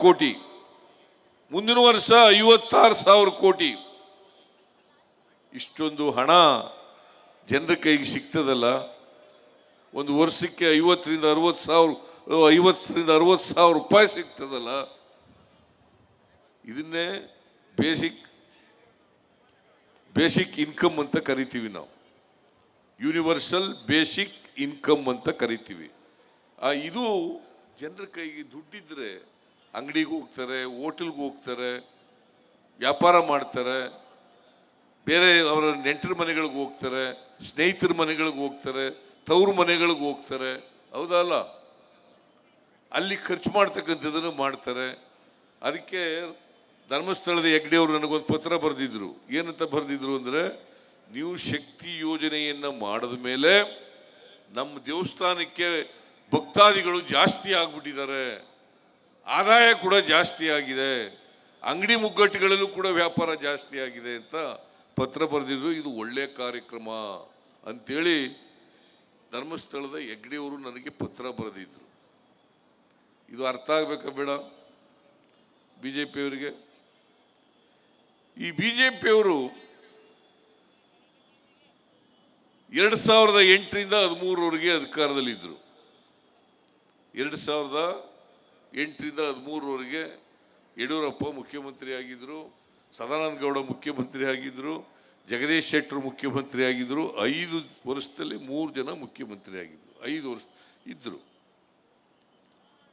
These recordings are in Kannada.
ಕೋಟಿ. ಮುಂದಿನ ವರ್ಷ ಐವತ್ತಾರು ಸಾವಿರ ಕೋಟಿ. ಇಷ್ಟೊಂದು ಹಣ ಜನರ ಕೈಗೆ ಸಿಗ್ತದಲ್ಲ. ಒಂದು ವರ್ಷಕ್ಕೆ ಐವತ್ತರಿಂದ ಅರವತ್ತು ಸಾವಿರ, ಐವತ್ತರಿಂದ ಅರವತ್ತು ಸಾವಿರ ರೂಪಾಯಿ ಸಿಗ್ತದಲ್ಲ. ಇದನ್ನೇ ಬೇಸಿಕ್ ಬೇಸಿಕ್ ಇನ್ಕಮ್ ಅಂತ ಕರಿತೀವಿ ನಾವು. ಯೂನಿವರ್ಸಲ್ ಬೇಸಿಕ್ ಇನ್ಕಮ್ ಅಂತ ಕರಿತೀವಿ. ಆ, ಇದು ಜನರ ಕೈಗೆ ದುಡ್ಡಿದ್ರೆ ಅಂಗಡಿಗೆ ಹೋಗ್ತಾರೆ, ಹೋಟೆಲ್ಗೂ ಹೋಗ್ತಾರೆ, ವ್ಯಾಪಾರ ಮಾಡ್ತಾರೆ, ಬೇರೆ ಅವರ ನೆಂಟರ ಮನೆಗಳಿಗೆ ಹೋಗ್ತಾರೆ, ಸ್ನೇಹಿತರ ಮನೆಗಳಿಗೆ ಹೋಗ್ತಾರೆ, ತವ್ರ ಮನೆಗಳಿಗೆ ಹೋಗ್ತಾರೆ, ಹೌದಲ್ಲ? ಅಲ್ಲಿ ಖರ್ಚು ಮಾಡ್ತಕ್ಕಂಥದ್ದನ್ನು ಮಾಡ್ತಾರೆ. ಅದಕ್ಕೆ ಧರ್ಮಸ್ಥಳದ ಹೆಗ್ಡೆ ಅವರು ನನಗೊಂದು ಪತ್ರ ಬರೆದಿದ್ರು. ಏನಂತ ಬರೆದಿದ್ರು ಅಂದರೆ, ನೀವು ಶಕ್ತಿ ಯೋಜನೆಯನ್ನು ಮಾಡಿದ ಮೇಲೆ ನಮ್ಮ ದೇವಸ್ಥಾನಕ್ಕೆ ಭಕ್ತಾದಿಗಳು ಜಾಸ್ತಿ ಆಗ್ಬಿಟ್ಟಿದ್ದಾರೆ. ಆದಾಯ ಕೂಡ ಜಾಸ್ತಿ ಆಗಿದೆ. ಅಂಗಡಿ ಮುಗ್ಗಟ್ಟುಗಳಲ್ಲೂ ಕೂಡ ವ್ಯಾಪಾರ ಜಾಸ್ತಿ ಆಗಿದೆ ಅಂತ ಪತ್ರ ಬರೆದಿದ್ರು ಇದು ಒಳ್ಳೆಯ ಕಾರ್ಯಕ್ರಮ ಅಂಥೇಳಿ ಧರ್ಮಸ್ಥಳದ ಹೆಗ್ಡೆಯವರು ನನಗೆ ಪತ್ರ ಬರೆದಿದ್ದರು ಇದು ಅರ್ಥ ಆಗಬೇಕಾ ಬೇಡ? ಬಿ ಜೆ ಪಿಯವರಿಗೆ ಈ ಬಿ ಜೆ ಪಿಯವರು ಎರಡು ಸಾವಿರದ ಎಂಟರಿಂದ ಹದಿಮೂರವರೆಗೆ ಅಧಿಕಾರದಲ್ಲಿದ್ದರು. ಎರಡು ಸಾವಿರದ ಎಂಟರಿಂದ ಹದಿಮೂರವರೆಗೆ ಯಡಿಯೂರಪ್ಪ ಮುಖ್ಯಮಂತ್ರಿ ಆಗಿದ್ದರು ಸದಾನಂದ ಗೌಡ ಮುಖ್ಯಮಂತ್ರಿ ಆಗಿದ್ದರು ಜಗದೀಶ್ ಶೆಟ್ಟರು ಮುಖ್ಯಮಂತ್ರಿ ಆಗಿದ್ದರು ಐದು ವರ್ಷದಲ್ಲಿ ಮೂರು ಜನ ಮುಖ್ಯಮಂತ್ರಿ ಆಗಿದ್ದರು ಐದು ವರ್ಷ ಇದ್ದರು.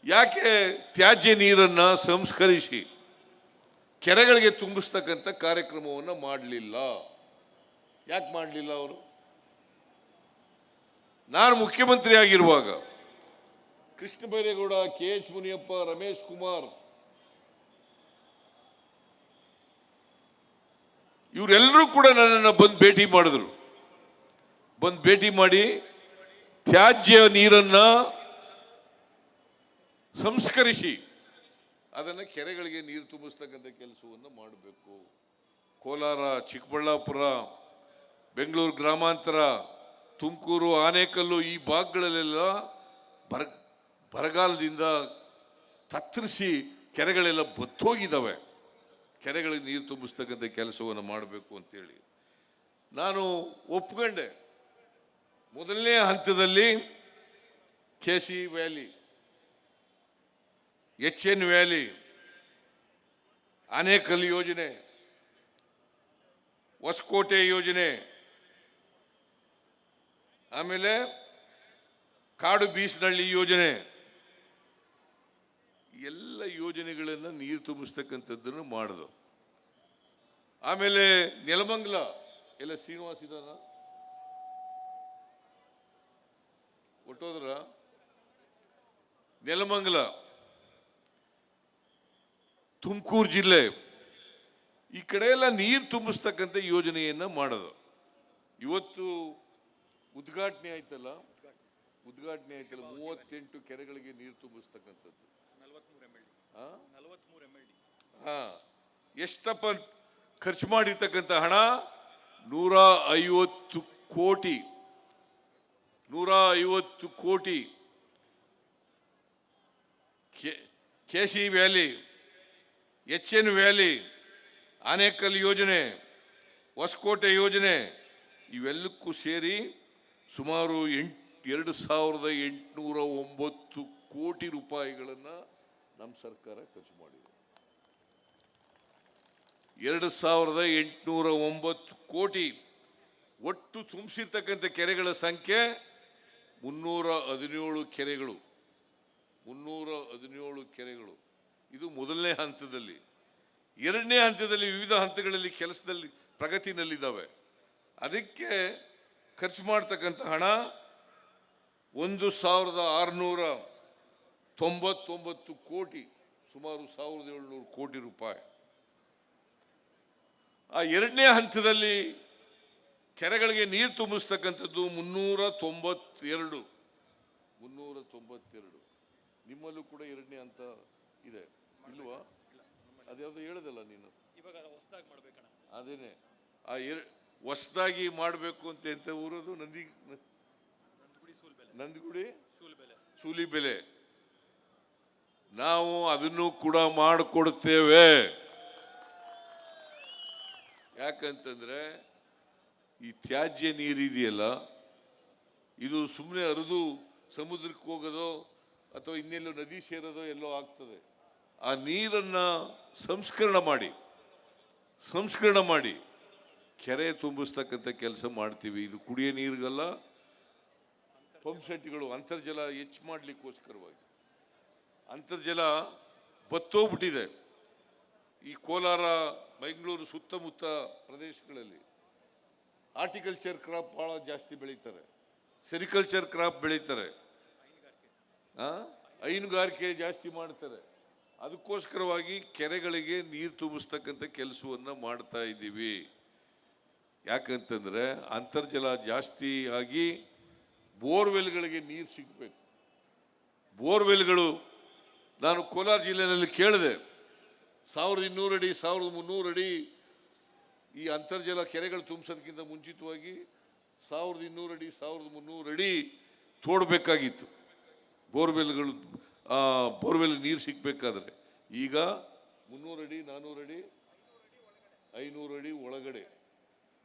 ಯಾಕೆ ತ್ಯಾಜ್ಯ ನೀರನ್ನು ಸಂಸ್ಕರಿಸಿ ಕೆರೆಗಳಿಗೆ ತುಂಬಿಸ್ತಕ್ಕಂಥ ಕಾರ್ಯಕ್ರಮವನ್ನು ಮಾಡಲಿಲ್ಲ? ಯಾಕೆ ಮಾಡಲಿಲ್ಲ ಅವರು? ನಾನು ಮುಖ್ಯಮಂತ್ರಿ ಆಗಿರುವಾಗ ಕೃಷ್ಣ ಬೈರೇಗೌಡ, ಕೆ ಎಚ್ ಮುನಿಯಪ್ಪ, ರಮೇಶ್ ಕುಮಾರ್. ಇವರೆಲ್ಲರೂ ಕೂಡ ನನ್ನನ್ನು ಬಂದು ಭೇಟಿ ಮಾಡಿದ್ರು. ಬಂದು ಭೇಟಿ ಮಾಡಿ ತ್ಯಾಜ್ಯ ನೀರನ್ನ ಸಂಸ್ಕರಿಸಿ, ಅದನ್ನು ಕೆರೆಗಳಿಗೆ ನೀರು ತುಂಬಿಸ್ತಕ್ಕಂಥ ಕೆಲಸವನ್ನು ಮಾಡಬೇಕು. ಕೋಲಾರ, ಚಿಕ್ಕಬಳ್ಳಾಪುರ, ಬೆಂಗಳೂರು ಗ್ರಾಮಾಂತರ, ತುಮಕೂರು, ಆನೇಕಲ್ಲು ಈ ಭಾಗಗಳಲ್ಲೆಲ್ಲ ಬರ ಬರಗಾಲದಿಂದ ತತ್ತರಿಸಿ ಕೆರೆಗಳೆಲ್ಲ ಬತ್ತೋಗಿದ್ದಾವೆ. ಕೆರೆಗಳಿಗೆ ನೀರು ತುಂಬಿಸ್ತಕ್ಕಂಥ ಕೆಲಸವನ್ನು ಮಾಡಬೇಕು ಅಂತೇಳಿ. ನಾನು ಒಪ್ಕೊಂಡೆ. ಮೊದಲನೇ ಹಂತದಲ್ಲಿ K C valley H N valley Anekal ಯೋಜನೆ, ಹೊಸಕೋಟೆ ಯೋಜನೆ, ಆಮೇಲೆ ಕಾಡು ಬೀಸನಹಳ್ಳಿ ಯೋಜನೆ ಎಲ್ಲ ಯೋಜನೆಗಳನ್ನು ನೀರು ತುಂಬಿಸ್ತಕ್ಕಂಥದ್ದನ್ನು ಮಾಡಿದ್ರು ಆಮೇಲೆ ನೆಲಮಂಗಲ, ಎಲ್ಲ ಶ್ರೀನಿವಾಸ ಇದಾನ? ಒಟ್ಟೋದ್ರ? ನೆಲಮಂಗಲ, ತುಮಕೂರು ಜಿಲ್ಲೆ, ಈ ಕಡೆ ಎಲ್ಲ ನೀರು ತುಂಬಿಸ್ತಕ್ಕಂಥ ಯೋಜನೆಯನ್ನ ಮಾಡೋದು. ಇವತ್ತು ಉದ್ಘಾಟನೆ ಆಯ್ತಲ್ಲ? ಉದ್ಘಾಟನೆ ಆಯ್ತಲ್ಲ, ಮೂವತ್ತೆಂಟು ಕೆರೆಗಳಿಗೆ ನೀರು ತುಂಬಿಸ್ತಕ್ಕಂಥದ್ದು? ಹಾ, ಎಷ್ಟಪ್ಪ ಖರ್ಚು ಮಾಡಿರ್ತಕ್ಕಂಥ ಹಣ? ನೂರ ಐವತ್ತು ಕೋಟಿ. ನೂರ ಐವತ್ತು ಕೋಟಿ. K C valley H N valley, Anekal ಯೋಜನೆ, ಹೊಸಕೋಟೆ ಯೋಜನೆ, ಇವೆಲ್ಲಕ್ಕೂ ಸೇರಿ ಸುಮಾರು ಎಂಟು, ಎರಡು ಸಾವಿರದ ಎಂಟುನೂರ ಒಂಬತ್ತು ಕೋಟಿ ರೂಪಾಯಿಗಳನ್ನು ನಮ್ಮ ಸರ್ಕಾರ ಖರ್ಚು ಮಾಡಿದೆ. ಎರಡು ಸಾವಿರದ ಎಂಟುನೂರ ಒಂಬತ್ತು ಕೋಟಿ ಒಟ್ಟು ತುಂಬಿಸಿರ್ತಕ್ಕಂಥ ಕೆರೆಗಳ ಸಂಖ್ಯೆ ಮುನ್ನೂರ ಹದಿನೇಳು ಕೆರೆಗಳು. ಮುನ್ನೂರ ಹದಿನೇಳು ಕೆರೆಗಳು. ಇದು ಮೊದಲನೇ ಹಂತದಲ್ಲಿ. ಎರಡನೇ ಹಂತದಲ್ಲಿ ವಿವಿಧ ಹಂತಗಳಲ್ಲಿ ಕೆಲಸದಲ್ಲಿ ಪ್ರಗತಿನಲ್ಲಿದ್ದಾವೆ. ಅದಕ್ಕೆ ಖರ್ಚು ಮಾಡ್ತಕ್ಕಂಥ ಹಣ ಒಂದು ಸಾವಿರದ ಆರುನೂರ ತೊಂಬತ್ತೊಂಬತ್ತು ಕೋಟಿ ಸುಮಾರು ಸಾವಿರದ ಏಳ್ನೂರು ಕೋಟಿ ರೂಪಾಯಿ. ಆ ಎರಡನೇ ಹಂತದಲ್ಲಿ ಕೆರೆಗಳಿಗೆ ನೀರು ತುಂಬಿಸ್ತಕ್ಕಂಥದ್ದು ಮುನ್ನೂರ ತೊಂಬತ್ತೆರಡು. ಮುನ್ನೂರ ತೊಂಬತ್ತೆರಡು. ನಿಮ್ಮಲ್ಲೂ ಕೂಡ ಎರಡನೇ ಹಂತ ಇದೆ. ಇಲ್ವಾ? ಅದ್ಯಾವುದೋ ಹೇಳದಲ್ಲ ನೀನು. ಅದೇನೆ ಆ ಎರ ಹೊಸದಾಗಿ ಮಾಡಬೇಕು ಅಂತ ಎಂತ ಊರದು? ನಂದಿ ನಂದಗುಡಿ ಸೂಲ್ ಬೆಲೆ. ಸೂಲಿಬೆಲೆ ನಾವು ಅದನ್ನು ಕೂಡ ಮಾಡಿಕೊಡ್ತೇವೆ. ಯಾಕಂತಂದ್ರೆ, ಈ ತ್ಯಾಜ್ಯ ನೀರಿದೆಯಲ್ಲ, ಇದು ಸುಮ್ಮನೆ ಹರಿದು ಸಮುದ್ರಕ್ಕೆ ಹೋಗೋದೋ, ಅಥವಾ ಇನ್ನೆಲ್ಲೋ ನದಿ ಸೇರೋದೋ ಎಲ್ಲೋ ಆಗ್ತದೆ. ಆ ನೀರನ್ನ ಸಂಸ್ಕರಣ ಮಾಡಿ. ಸಂಸ್ಕರಣ ಮಾಡಿ. ಕೆರೆ ತುಂಬಿಸ್ತಕ್ಕಂಥ ಕೆಲಸ ಮಾಡ್ತೀವಿ. ಇದು ಕುಡಿಯೋ ನೀರಿಗಲ್ಲ, ಪಂಪ್ ಸೆಟ್ಗಳು ಅಂತರ್ಜಲ ಹೆಚ್ಚು ಮಾಡಲಿಕ್ಕೋಸ್ಕರವಾಗಿ. ಅಂತರ್ಜಲ ಬತ್ತೋಗ್ಬಿಟ್ಟಿದೆ. ಈ ಕೋಲಾರ ಬೆಂಗಳೂರು ಸುತ್ತಮುತ್ತ ಪ್ರದೇಶಗಳಲ್ಲಿ. ಆರ್ಟಿಕಲ್ಚರ್ ಕ್ರಾಪ್ ಭಾಳ ಜಾಸ್ತಿ ಬೆಳೀತಾರೆ. ಸೆರಿಕಲ್ಚರ್ ಕ್ರಾಪ್ ಬೆಳೀತಾರೆ? ಹೈನುಗಾರಿಕೆ ಜಾಸ್ತಿ ಮಾಡ್ತಾರೆ. ಅದಕ್ಕೋಸ್ಕರವಾಗಿ ಕೆರೆಗಳಿಗೆ ನೀರು ತುಂಬಿಸ್ತಕ್ಕಂಥ ಕೆಲಸವನ್ನು ಮಾಡ್ತಾ ಇದ್ದೀವಿ. ಯಾಕಂತಂದರೆ ಅಂತರ್ಜಲ ಜಾಸ್ತಿ ಆಗಿ ಬೋರ್ವೆಲ್ಗಳಿಗೆ ನೀರು ಸಿಗಬೇಕು. ಬೋರ್ವೆಲ್ಗಳು ನಾನು ಕೋಲಾರ ಜಿಲ್ಲೆಯಲ್ಲಿ ಕೇಳಿದೆ, ಸಾವಿರದ ಇನ್ನೂರು ಅಡಿ, ಸಾವಿರದ ಮುನ್ನೂರು ಅಡಿ ಈ ಅಂತರ್ಜಲ ಕೆರೆಗಳು ತುಂಬಿಸೋದಕ್ಕಿಂತ ಮುಂಚಿತವಾಗಿ ಸಾವಿರದ ಇನ್ನೂರು ಅಡಿ, ಸಾವಿರದ ಮುನ್ನೂರು ಅಡಿ ತೋಡಬೇಕಾಗಿತ್ತು. ಬೋರ್ವೆಲ್ಗಳು ಬೋರ್ವೆಲ್ ನೀರು ಸಿಗಬೇಕಾದ್ರೆ. ಈಗ ಮುನ್ನೂರು ಅಡಿ ನಾನ್ನೂರು ಅಡಿ, ಐನೂರು ಅಡಿ ಒಳಗಡೆ.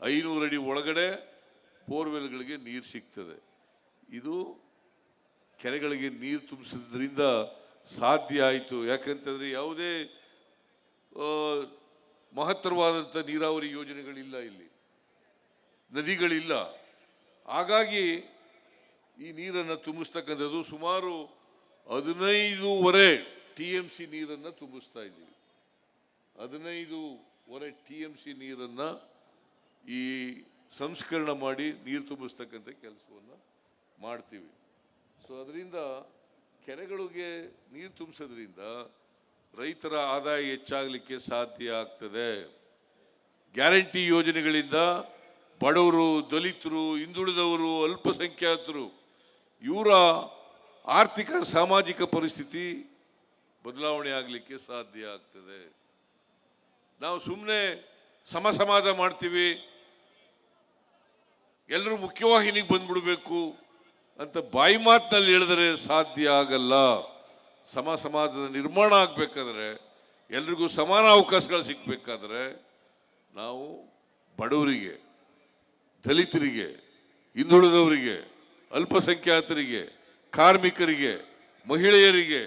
ಐನೂರು ಅಡಿ ಒಳಗಡೆ ಬೋರ್ವೆಲ್ಗಳಿಗೆ ನೀರು ಸಿಗ್ತದೆ. ಇದು ಕೆರೆಗಳಿಗೆ ನೀರು ತುಂಬಿಸೋದ್ರಿಂದ ಸಾಧ್ಯ ಆಯಿತು. ಯಾಕಂತಂದರೆ ಯಾವುದೇ ಮಹತ್ತರವಾದಂಥ ನೀರಾವರಿ ಯೋಜನೆಗಳಿಲ್ಲ ಇಲ್ಲಿ. ನದಿಗಳಿಲ್ಲ. ಹಾಗಾಗಿ ಈ ನೀರನ್ನು ತುಂಬಿಸ್ತಕ್ಕಂಥದ್ದು ಸುಮಾರು ಹದಿನೈದೂವರೆ ಟಿ ಎಂ ಸಿ ನೀರನ್ನು ತುಂಬಿಸ್ತಾ ಇದ್ದೀವಿ. ಹದಿನೈದೂವರೆ ಟಿ ಎಂ ಸಿ ನೀರನ್ನು ಈ ಸಂಸ್ಕರಣ ಮಾಡಿ ನೀರು ತುಂಬಿಸ್ತಕ್ಕಂಥ ಕೆಲಸವನ್ನು ಮಾಡ್ತೀವಿ. ಸೊ ಅದರಿಂದ ಕೆರೆಗಳಿಗೆ ನೀರು ತುಂಬಿಸೋದ್ರಿಂದ ರೈತರ ಆದಾಯ ಹೆಚ್ಚಾಗಲಿಕ್ಕೆ ಸಾಧ್ಯ ಆಗ್ತದೆ. ಗ್ಯಾರಂಟಿ ಯೋಜನೆಗಳಿಂದ ಬಡವರು, ದಲಿತರು, ಹಿಂದುಳಿದವರು, ಅಲ್ಪಸಂಖ್ಯಾತರು, ಇವರ ಆರ್ಥಿಕ, ಸಾಮಾಜಿಕ ಪರಿಸ್ಥಿತಿ ಬದಲಾವಣೆ ಆಗಲಿಕ್ಕೆ ಸಾಧ್ಯ ಆಗ್ತದೆ. ನಾವು ಸುಮ್ಮನೆ ಸಮ ಸಮಾಜ ಮಾಡ್ತೀವಿ. ಎಲ್ಲರೂ ಮುಖ್ಯವಾಹಿನಿಗೆ ಬಂದ್ಬಿಡ್ಬೇಕು. ಅಂತ ಬಾಯಿ ಮಾತಿನಲ್ಲಿ ಹೇಳಿದರೆ ಸಾಧ್ಯ ಆಗಲ್ಲ. ಸಮ ಸಮಾಜದ ನಿರ್ಮಾಣ ಆಗಬೇಕಾದ್ರೆ, ಎಲ್ರಿಗೂ ಸಮಾನ ಅವಕಾಶಗಳು ಸಿಗಬೇಕಾದ್ರೆ, ನಾವು ಬಡವರಿಗೆ, ದಲಿತರಿಗೆ, ಹಿಂದುಳಿದವರಿಗೆ, ಅಲ್ಪಸಂಖ್ಯಾತರಿಗೆ, ಕಾರ್ಮಿಕರಿಗೆ, ಮಹಿಳೆಯರಿಗೆ,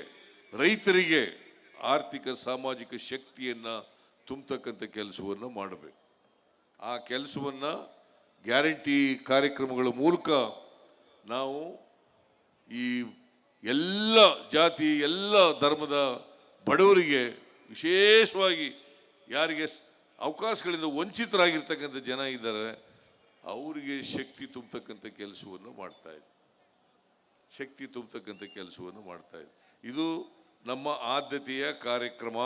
ರೈತರಿಗೆ ಆರ್ಥಿಕ ಸಾಮಾಜಿಕ ಶಕ್ತಿಯನ್ನು ತುಂಬತಕ್ಕಂಥ ಕೆಲಸವನ್ನು ಮಾಡಬೇಕು. ಆ ಕೆಲಸವನ್ನು ಗ್ಯಾರಂಟಿ ಕಾರ್ಯಕ್ರಮಗಳ ಮೂಲಕ ನಾವು ಈ ಎಲ್ಲ ಜಾತಿ, ಎಲ್ಲ ಧರ್ಮದ ಬಡವರಿಗೆ ವಿಶೇಷವಾಗಿ ಯಾರಿಗೆ ಅವಕಾಶಗಳಿಂದ ವಂಚಿತರಾಗಿರ್ತಕ್ಕಂಥ ಜನ ಇದ್ದಾರೆ, ಅವರಿಗೆ ಶಕ್ತಿ ತುಂಬತಕ್ಕಂಥ ಕೆಲಸವನ್ನು ಮಾಡ್ತಾ ಇದೆ. ಶಕ್ತಿ ತುಂಬತಕ್ಕಂಥ ಕೆಲಸವನ್ನು ಮಾಡ್ತಾ ಇದೆ. ಇದು ನಮ್ಮ ಆದ್ಯತೆಯ ಕಾರ್ಯಕ್ರಮ.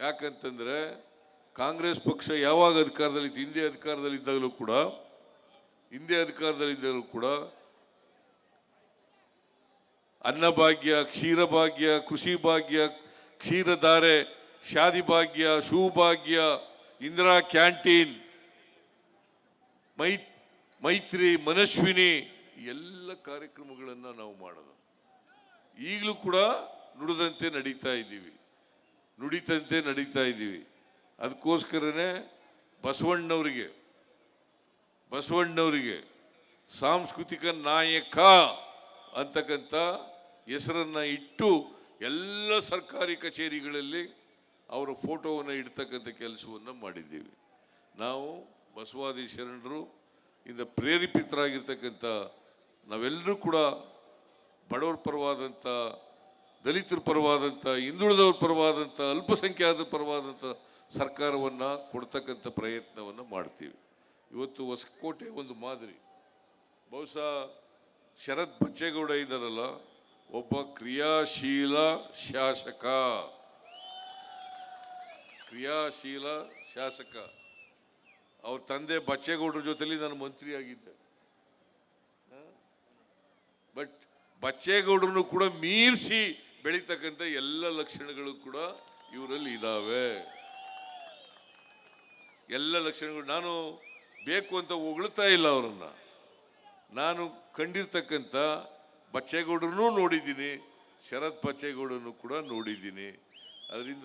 ಯಾಕಂತಂದರೆ ಕಾಂಗ್ರೆಸ್ ಪಕ್ಷ ಯಾವಾಗ ಅಧಿಕಾರದಲ್ಲಿ ಹಿಂದೆ ಅಧಿಕಾರದಲ್ಲಿದ್ದಾಗಲೂ ಕೂಡ ಹಿಂದೆ ಅಧಿಕಾರದಲ್ಲಿದ್ದರೂ ಕೂಡ ಅನ್ನಭಾಗ್ಯ, ಕ್ಷೀರಭಾಗ್ಯ, ಕೃಷಿ ಭಾಗ್ಯ, ಕ್ಷೀರಧಾರೆ, ಶಾದಿ ಭಾಗ್ಯ ಶೂಭಾಗ್ಯ ಇಂದಿರಾ ಕ್ಯಾಂಟೀನ್, ಮೈ, ಮೈತ್ರಿ ಮನಸ್ವಿನಿ ಎಲ್ಲ ಕಾರ್ಯಕ್ರಮಗಳನ್ನು ನಾವು ಮಾಡೋದು. ಈಗಲೂ ಕೂಡ ನುಡಿದಂತೆ ನಡೀತಾ ಇದ್ದೀವಿ. ನುಡಿತಂತೆ ನಡೀತಾ ಇದ್ದೀವಿ. ಅದಕ್ಕೋಸ್ಕರನೇ ಬಸವಣ್ಣವರಿಗೆ ಬಸವಣ್ಣವರಿಗೆ ಸಾಂಸ್ಕೃತಿಕ ನಾಯಕ ಅಂತಕ್ಕಂಥ ಹೆಸರನ್ನು ಇಟ್ಟು ಎಲ್ಲ ಸರ್ಕಾರಿ ಕಚೇರಿಗಳಲ್ಲಿ ಅವರ ಫೋಟೋವನ್ನು ಇಡ್ತಕ್ಕಂಥ ಕೆಲಸವನ್ನು ಮಾಡಿದ್ದೀವಿ. ನಾವು ಬಸವಾದಿ ಶರಣರು ಇಂದ ಪ್ರೇರೇಪಿತರಾಗಿರ್ತಕ್ಕಂಥ ನಾವೆಲ್ಲರೂ ಕೂಡ ಬಡವರ ಪರವಾದಂಥ, ದಲಿತರ ಪರವಾದಂಥ, ಹಿಂದುಳಿದವ್ರ ಪರವಾದಂಥ, ಅಲ್ಪಸಂಖ್ಯಾತರ ಪರವಾದಂಥ ಸರ್ಕಾರವನ್ನು ಕೊಡ್ತಕ್ಕಂಥ ಪ್ರಯತ್ನವನ್ನು ಮಾಡ್ತೀವಿ. ಇವತ್ತು ಹೊಸಕೋಟೆ ಒಂದು ಮಾದರಿ. ಬಹುಶಃ ಶರತ್ ಬಚ್ಚೇಗೌಡ ಇದ್ದಾರಲ್ಲ, ಒಬ್ಬ ಕ್ರಿಯಾಶೀಲ ಶಾಸಕ. ಕ್ರಿಯಾಶೀಲ ಶಾಸಕ. ಅವ್ರ ತಂದೆ ಬಚ್ಚೇಗೌಡರ ಜೊತೆಲಿ ನಾನು ಮಂತ್ರಿ ಆಗಿದ್ದೆ ಬಟ್ ಬಚ್ಚೇಗೌಡರನ್ನು ಕೂಡ ಮೀರಿಸಿ ಬೆಳೀತಕ್ಕಂಥ ಎಲ್ಲ ಲಕ್ಷಣಗಳು ಕೂಡ ಇವರಲ್ಲಿ ಇದಾವೆ. ಎಲ್ಲ ಲಕ್ಷಣಗಳು, ನಾನು ಬೇಕು ಅಂತ ಹೊಗಳ್ತಾ ಇಲ್ಲ ಅವರನ್ನು. ನಾನು ಕಂಡಿರ್ತಕ್ಕಂಥ ಬಚ್ಚೇಗೌಡರನ್ನೂ ನೋಡಿದ್ದೀನಿ, ಶರತ್ ಬಚ್ಚೇಗೌಡನು ಕೂಡ ನೋಡಿದ್ದೀನಿ. ಅದರಿಂದ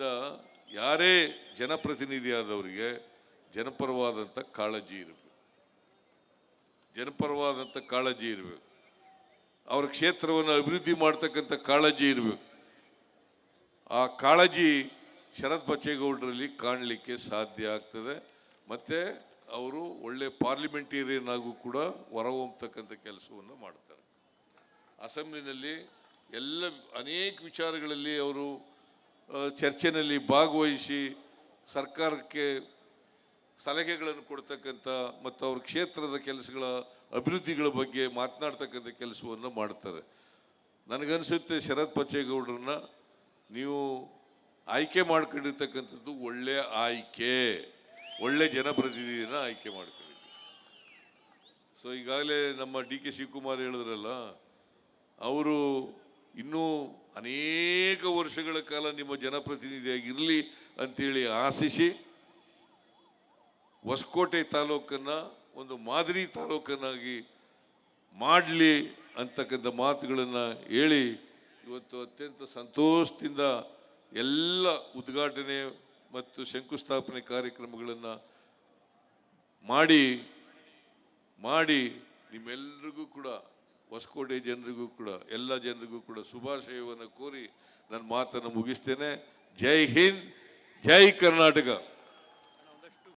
ಯಾರೇ ಜನಪ್ರತಿನಿಧಿಯಾದವರಿಗೆ ಜನಪರವಾದಂಥ ಕಾಳಜಿ ಇರಬೇಕು. ಜನಪರವಾದಂಥ ಕಾಳಜಿ ಇರಬೇಕು. ಅವರ ಕ್ಷೇತ್ರವನ್ನು ಅಭಿವೃದ್ಧಿ ಮಾಡ್ತಕ್ಕಂಥ ಕಾಳಜಿ ಇರಬೇಕು. ಆ ಕಾಳಜಿ ಶರತ್ ಬಚ್ಚೇಗೌಡರಲ್ಲಿ ಕಾಣಲಿಕ್ಕೆ ಸಾಧ್ಯ ಆಗ್ತದೆ. ಮತ್ತು ಅವರು ಒಳ್ಳೆ ಪಾರ್ಲಿಮೆಂಟೇರಿಯನ್ ಆಗೂ ಕೂಡ ಹೊರಹೊಮ್ಮತಕ್ಕಂಥ ಕೆಲಸವನ್ನು ಮಾಡ್ತಾರೆ. ಅಸೆಂಬ್ಲಿನಲ್ಲಿ ಎಲ್ಲ ಅನೇಕ ವಿಚಾರಗಳಲ್ಲಿ ಅವರು ಚರ್ಚೆನಲ್ಲಿ ಭಾಗವಹಿಸಿ ಸರ್ಕಾರಕ್ಕೆ ಸಲಹೆಗಳನ್ನು ಕೊಡ್ತಕ್ಕಂಥ ಮತ್ತು ಅವ್ರ ಕ್ಷೇತ್ರದ ಕೆಲಸಗಳ ಅಭಿವೃದ್ಧಿಗಳ ಬಗ್ಗೆ ಮಾತನಾಡ್ತಕ್ಕಂಥ ಕೆಲಸವನ್ನು ಮಾಡ್ತಾರೆ. ನನಗನ್ಸುತ್ತೆ ಶರತ್ ಬಚ್ಚೇಗೌಡರನ್ನ ನೀವು ಆಯ್ಕೆ ಮಾಡ್ಕೊಂಡಿರ್ತಕ್ಕಂಥದ್ದು ಒಳ್ಳೆಯ ಆಯ್ಕೆ. ಒಳ್ಳೆ ಜನಪ್ರತಿನಿಧಿಯನ್ನು ಆಯ್ಕೆ ಮಾಡ್ತೀವಿ. ಸೊ ಈಗಾಗಲೇ ನಮ್ಮ ಡಿ ಕೆ ಶಿವಕುಮಾರ್ ಹೇಳಿದ್ರಲ್ಲ, ಅವರು ಇನ್ನೂ ಅನೇಕ ವರ್ಷಗಳ ಕಾಲ ನಿಮ್ಮ ಜನಪ್ರತಿನಿಧಿಯಾಗಿರಲಿ ಅಂತೇಳಿ ಆಶಿಸಿ, ಹೊಸಕೋಟೆ ತಾಲೂಕನ್ನು ಒಂದು ಮಾದರಿ ತಾಲೂಕನ್ನಾಗಿ ಮಾಡಲಿ ಅಂತಕ್ಕಂಥ ಮಾತುಗಳನ್ನು ಹೇಳಿ, ಇವತ್ತು ಅತ್ಯಂತ ಸಂತೋಷದಿಂದ ಎಲ್ಲ ಉದ್ಘಾಟನೆ ಮತ್ತು ಶಂಕುಸ್ಥಾಪನೆ ಕಾರ್ಯಕ್ರಮಗಳನ್ನು ಮಾಡಿ ಮಾಡಿ ನಿಮ್ಮೆಲ್ಲರಿಗೂ ಕೂಡ, ಹೊಸಕೋಟೆ ಜನರಿಗೂ ಕೂಡ, ಎಲ್ಲ ಜನರಿಗೂ ಕೂಡ ಶುಭಾಶಯವನ್ನು ಕೋರಿ ನನ್ನ ಮಾತನ್ನು ಮುಗಿಸ್ತೇನೆ. ಜೈ ಹಿಂದ್, ಜೈ ಕರ್ನಾಟಕ.